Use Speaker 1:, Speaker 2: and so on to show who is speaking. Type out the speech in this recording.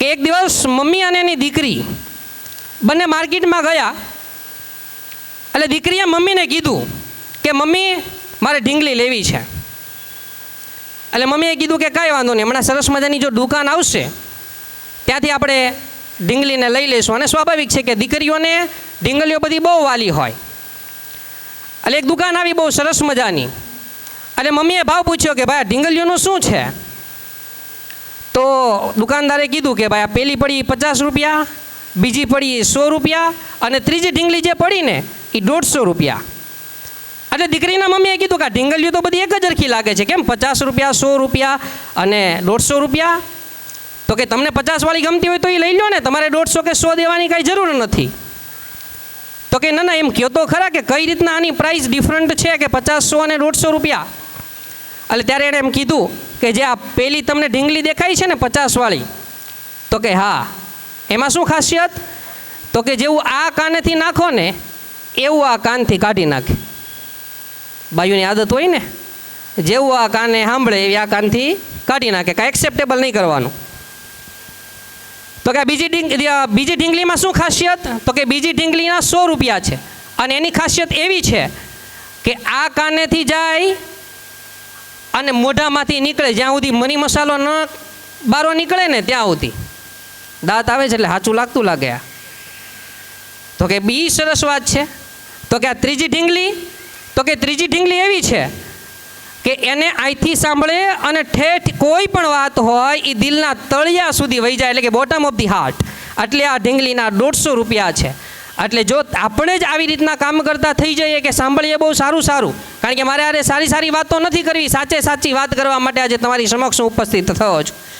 Speaker 1: કે એક દિવસ મમ્મી અને એની દીકરી બંને માર્કેટમાં ગયા. એટલે દીકરીએ મમ્મીને કીધું કે, મમ્મી, મારે ઢીંગલી લેવી છે. એટલે મમ્મીએ કીધું કે, કાંઈ વાંધો નહીં, હમણાં સરસ મજાની જો દુકાન આવશે, ત્યાંથી આપણે ઢીંગલીને લઈ લઈશું. અને સ્વાભાવિક છે કે દીકરીઓને ઢીંગલીઓ બધી બહુ વાલી હોય. એટલે એક દુકાન આવી બહુ સરસ મજાની. એટલે મમ્મીએ ભાવ પૂછ્યો કે, ભાઈ ઢીંગલીઓનું શું છે? તો દુકાનદારે કીધું કે ભાઈ આ પેલી પડી પચાસ રૂપિયા, બીજી પડી સો રૂપિયા અને ત્રીજી ઢીંગલી જે પડી ને એ દોઢસો રૂપિયા. એટલે દીકરીના મમ્મીએ કીધું કે આ ઢીંગલીઓ તો બધી એક જ અરખી લાગે છે. કેમ? પચાસ રૂપિયા, સો રૂપિયા અને દોઢસો રૂપિયા. તો કે તમને પચાસવાળી ગમતી હોય તો એ લઈ લો ને. તમારે દોઢસો કે સો દેવાની કાંઈ જરૂર નથી. તો કે ના ના, એમ કહો તો ખરા કે કઈ રીતના આની પ્રાઇસ ડિફરન્ટ છે કે પચાસસો અને દોઢસો રૂપિયા? એટલે ત્યારે એણે એમ કીધું કે જે આ પેલી તમને ઢીંગલી દેખાય છે ને પચાસવાળી, તો કે હા. એમાં શું ખાસિયત? તો કે જેવું આ કાનેથી નાખો ને, એવું આ કાનથી કાઢી નાખે. બાયુની આદત હોય ને, જેવું આ કાને સાંભળે એવી આ કાનથી કાઢી નાખે, કાંઈ એક્સેપ્ટેબલ નહીં કરવાનું. તો કે બીજી બીજી ઢીંગલીમાં શું ખાસિયત? તો કે બીજી ઢીંગલીના સો રૂપિયા છે. અને એની ખાસિયત એવી છે કે આ કાનેથી જાય અને મોઢામાંથી નીકળે, જ્યાં સુધી મની મસાલો ન બારો નીકળે ને ત્યાં સુધી. દાંત આવે છે એટલે સાચું લાગતું લાગે આ. તો કે બી સરસ વાત છે. તો કે આ ત્રીજી ઢીંગલી, તો કે ત્રીજી ઢીંગલી એવી છે કે એને અહીંથી સાંભળે અને ઠેઠ કોઈ પણ વાત હોય એ દિલના તળિયા સુધી વહી જાય એટલે કે બોટમ ઓફ ધી હાર્ટ એટલે આ ઢીંગલીના દોઢસો રૂપિયા છે. એટલે જો આપણે જ આવી રીતના કામ કરતા થઈ જઈએ કે સાંભળીએ બહુ સારું સારું. કારણ કે મારે આરે સારી સારી વાતો નથી કરવી, સાચે સાચી વાત કરવા માટે આજે તમારી સમક્ષ હું ઉપસ્થિત થયો છું.